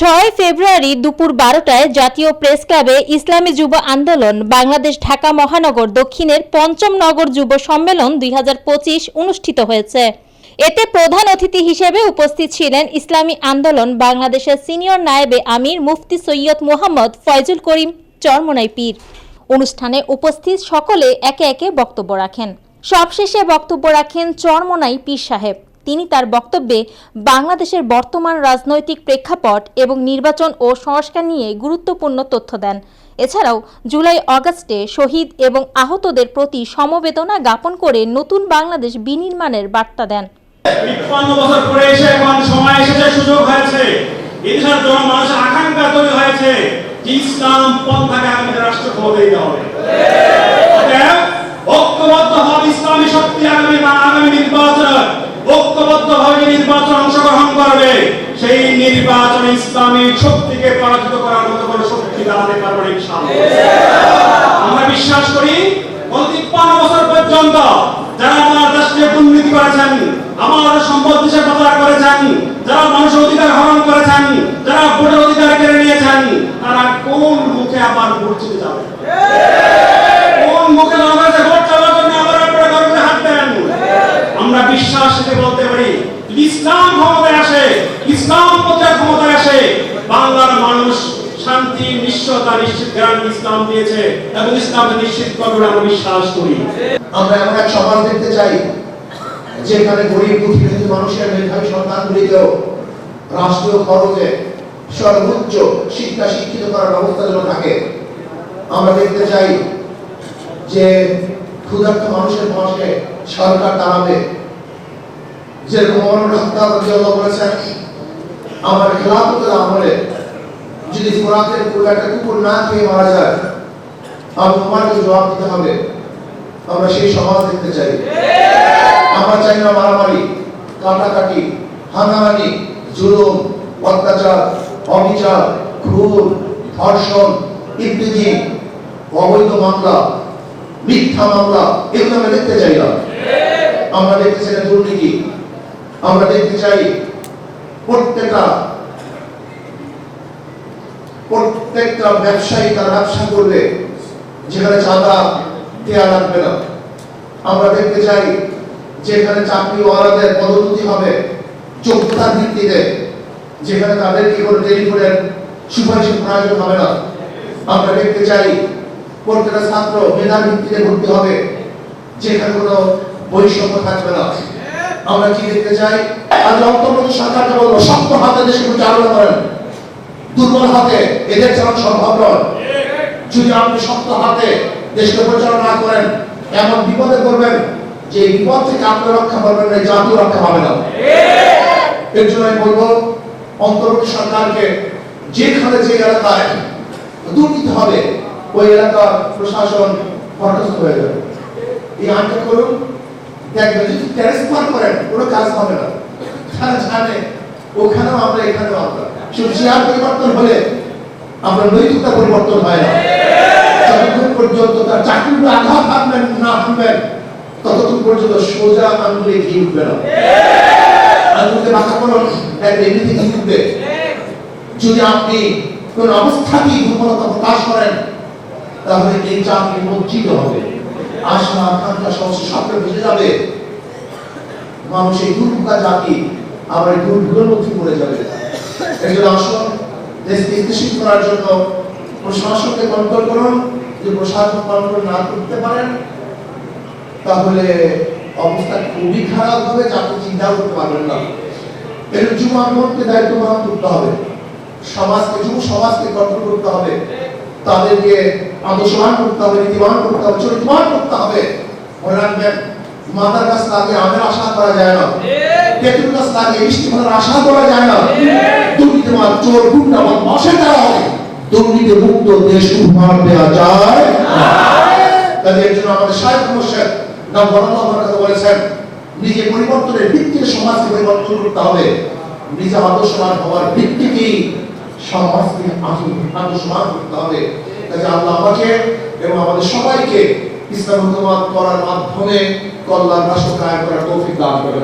ছয় ফেব্রুয়ারি দুপুর বারোটায় জাতীয় প্রেস ক্লাবে ইসলামী যুব আন্দোলন, বাংলাদেশ ঢাকা মহানগর দক্ষিণের পঞ্চম নগর যুব সম্মেলন দুই হাজার পঁচিশ অনুষ্ঠিত হয়েছে। এতে প্রধান অতিথি হিসেবে উপস্থিত ছিলেন ইসলামী আন্দোলন বাংলাদেশের সিনিয়র নায়েবে আমির মুফতি সৈয়দ মোহাম্মদ ফয়জুল করিম চরমনাই পীর। অনুষ্ঠানে উপস্থিত সকলে একে একে বক্তব্য রাখেন। সবশেষে বক্তব্য রাখেন চরমনাই পীর সাহেব। তিনি তার বক্তব্যে বাংলাদেশের বর্তমান রাজনৈতিক প্রেক্ষাপট এবং নির্বাচন ও সংস্কার নিয়ে গুরুত্বপূর্ণ তথ্য দেন। এছাড়াও জুলাই অগাস্টে শহীদ এবং আহতদের প্রতি সমবেদনা জ্ঞাপন করে নতুন বাংলাদেশ বিনির্মাণের বার্তা দেন। রাষ্ট্র হবে। সেই নির্বাচনে ইসলামী শক্তিকে পরাজিত করার মতো কোনো শক্তি দাঁড়াতে পারবে ইনশাআল্লাহ। আমরা বিশ্বাস করি প্রতি তিপ্পান্ন বছর পর্যন্ত যারা আমার দেশকে দুর্নীতি করেছেন, আমার সম্পদ দেশে করে করেছেন, যারা মানুষের অধিকার হরণ করেছেন যারা ভোটের অধিকার কেড়ে নিয়েছেন তারা কোন মুখে আবার ভোট দিতে যাবে কোন মুখে আমাদের ভোট চাওয়ার জন্য আবার আপনারা গর্বে হাত দেন আমরা বিশ্বাস থেকে বলতে পারি যদি ইসলাম ক্ষমতায় আসে ইসলাম প্রচার ক্ষমতায় আসে বাংলার মানুষ শান্তি, নিশ্চয়তা, নিশ্চিত জ্ঞান, ইসলাম দিয়েছে এবং ইসলামকে নিশ্চিত করবে আমরা বিশ্বাস করি। আমরা এমন এক সমাজ দেখতে চাই, যেখানে গরিব দুঃখী মানুষের মেধাবী সন্তানগুলিকেও রাষ্ট্রীয় খরচে সর্বোচ্চ শিক্ষা শিক্ষিত করার ব্যবস্থা যেন থাকে। আমরা দেখতে চাই যে ক্ষুধার্ত মানুষের পাশে সরকার দাঁড়াবে। যেরকম হত্যা করেছেন আমার খেলাফতের আমলে যদি ফোরাতের একটা কুকুর না খেয়ে মারা যায় আর তোমাকে জবাব দিতে হবে, আমরা সেই সমাজ দেখতে চাই। আমরা চাই না মারামারি, কাটাকাটি, হানাহানি, জুলুম, অত্যাচার, অবিচার, খুন, ধর্ষণ ইত্যাদি অবৈধ মামলা, মিথ্যা মামলা, এগুলো আমরা দেখতে চাই না। আমরা দেখতে চাই দুর্নীতি। আমরা দেখতে চাই প্রত্যেকটা প্রত্যেকটা ব্যবসায়ী তার ব্যবসা করবে যেখানে চাঁদা দেওয়া লাগবে না। আমরা দেখতে চাই যেখানে চাকরিওয়ালাদের পদোন্নতি হবে যোগ্যতার ভিত্তিতে, যেখানে তাদের কি করে টেলিফোনের সুপারিশের প্রয়োজন হবে না। আমরা দেখতে চাই প্রত্যেকটা ছাত্র মেধা ভিত্তিতে ভর্তি হবে, যেখানে কোনো বৈষম্য থাকবে না। আমরা কি দেখতে চাই? আজ বলব শক্ত হাতে দেশে পরিচালনা করেন দুর্বল হাতে এদের চালানো সম্ভব নয়। যদি আপনি শক্ত হাতে দেশকে পরিচালনা করেন, এমন বিপদে করবেন যে বিপদ থেকে আপনি পাবেন না জাতীয় রক্ষা পাবে না। এর জন্য আমি বলব, অন্তর্বর্তী সরকারকে যেখানে যে এলাকায় দুর্নীতি হবে, ওই এলাকার প্রশাসন বরখাস্ত হয়ে যাবে। এই আইনটা করুন। দেখবেন যদি ট্রান্সফার করেন, কোনো কাজ হবে না। তারা জানে ওখানেও আমরা, এখানেও আমরা। শুধু চেয়ার পরিবর্তন হলে আমরা নৈতিকতা পরিবর্তন হয় না। যতক্ষণ পর্যন্ত তার চাকরিগুলো আঘাত না ততক্ষণ পর্যন্ত সোজা আঙ্গুলে ঘি উঠবে না। বাঁকা করুন ঘি উঠবে। যদি আপনি কোন অবস্থাতেই দুর্বলতা প্রকাশ করেন, তাহলে এই চাকরি বঞ্চিত হবে। আশা আকাঙ্ক্ষা সমস্ত স্বপ্ন ভেসে যাবে। মানুষ এই দুর্ভোগা জাতি এই দুর্ভোগের মধ্যে পড়ে যাবে। একজন দেশকে করার জন্য কন্ট্রোল করুন। প্রশাসন কন্ট্রোল না করতে পারেন, তাহলে অবস্থা খুবই খারাপ হবে যা চিন্তা করতে পারবেন না। এর দায়িত্ব করতে হবে। সমাজকে যুব সমাজকে কন্ট্রোল করতে হবে। তাদেরকে আদর্শবান করতে হবে, নীতিবান করতে হবে, চরিত্রবান করতে হবে। মনে রাখবেন মাদার গাছ লাগিয়ে আমের আশা করা যায় না। আশা করা যায় না। চোর হবে দুর্নীতি মুক্ত দেশ উপহার দেওয়া যায় কাজে এর জন্য আমাদের সাহেব আমার কথা বলেছেন, নিজে পরিবর্তনের সমাজকে পরিবর্তন করতে হবে। নিজে আদর্শবান হওয়ার সমাজকে আদর্শবান করতে হবে। আল্লাহ আমাকে এবং আমাদের সবাইকে ইসলাম করার মাধ্যমে কল্যাণ রাষ্ট্র কায়েম করার তৌফিক দান করেন।